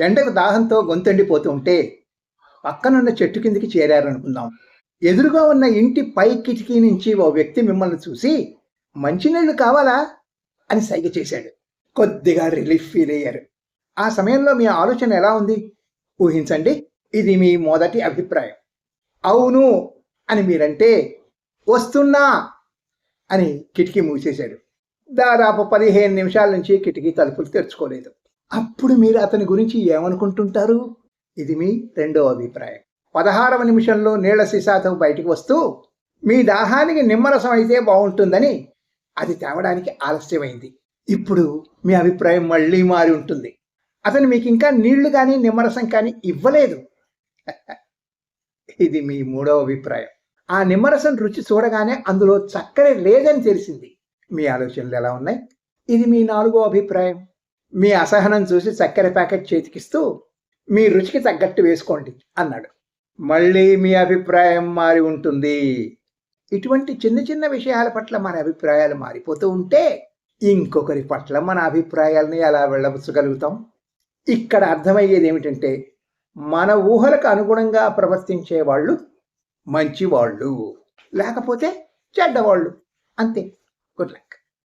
ఎండకు దాహంతో గొంతెండిపోతూ ఉంటే పక్కనున్న చెట్టు కిందికి చేరారనుకుందాం. ఎదురుగా ఉన్న ఇంటి పై కిటికీ నుంచి ఓ వ్యక్తి మిమ్మల్ని చూసి మంచినీళ్ళు కావాలా? అని సైగ చేశాడు. కొద్దిగా రిలీఫ్ ఫీల్ అయ్యారు. ఆ సమయంలో మీ ఆలోచన ఎలా ఉంది? ఊహించండి. ఇది మీ మొదటి అభిప్రాయం. అవును అని మీరంటే వస్తున్నా అని కిటికీ మూసేశాడు. దాదాపు పదిహేను నిమిషాల నుంచి కిటికీ తలుపులు తెరుచుకోలేదు. అప్పుడు మీరు అతని గురించి ఏమనుకుంటుంటారు? ఇది మీ రెండో అభిప్రాయం. పదహారవ నిమిషంలో నీళ్ళ సీసాతో బయటికి వస్తూ మీ దాహానికి నిమ్మరసం అయితే బాగుంటుందని అది తేవడానికి ఆలస్యమైంది. ఇప్పుడు మీ అభిప్రాయం మళ్ళీ మారి ఉంటుంది. అతను మీకు ఇంకా నీళ్ళు కానీ నిమ్మరసం కానీ ఇవ్వలేదు. ఇది మీ మూడవ అభిప్రాయం. ఆ నిమ్మరసం రుచి చూడగానే అందులో చక్కెర లేదని తెలిసింది. మీ ఆలోచనలు ఎలా ఉన్నాయి? ఇది మీ నాలుగో అభిప్రాయం. మీ అసహనం చూసి చక్కెర ప్యాకెట్ చేతికిస్తూ మీ రుచికి తగ్గట్టు వేసుకోండి అన్నాడు. మళ్ళీ మీ అభిప్రాయం మారి ఉంటుంది. ఇటువంటి చిన్న చిన్న విషయాల పట్ల మన అభిప్రాయాలు మారిపోతూ ఉంటే ఇంకొకరి పట్ల మన అభిప్రాయాలని ఎలా వెళ్ళవచ్చగలుగుతాం ఇక్కడ అర్థమయ్యేది ఏమిటంటే మన ఊహలకు అనుగుణంగా ప్రవర్తించే వాళ్ళు మంచివాళ్ళు లేకపోతే చెడ్డవాళ్ళు. అంతే. Good luck.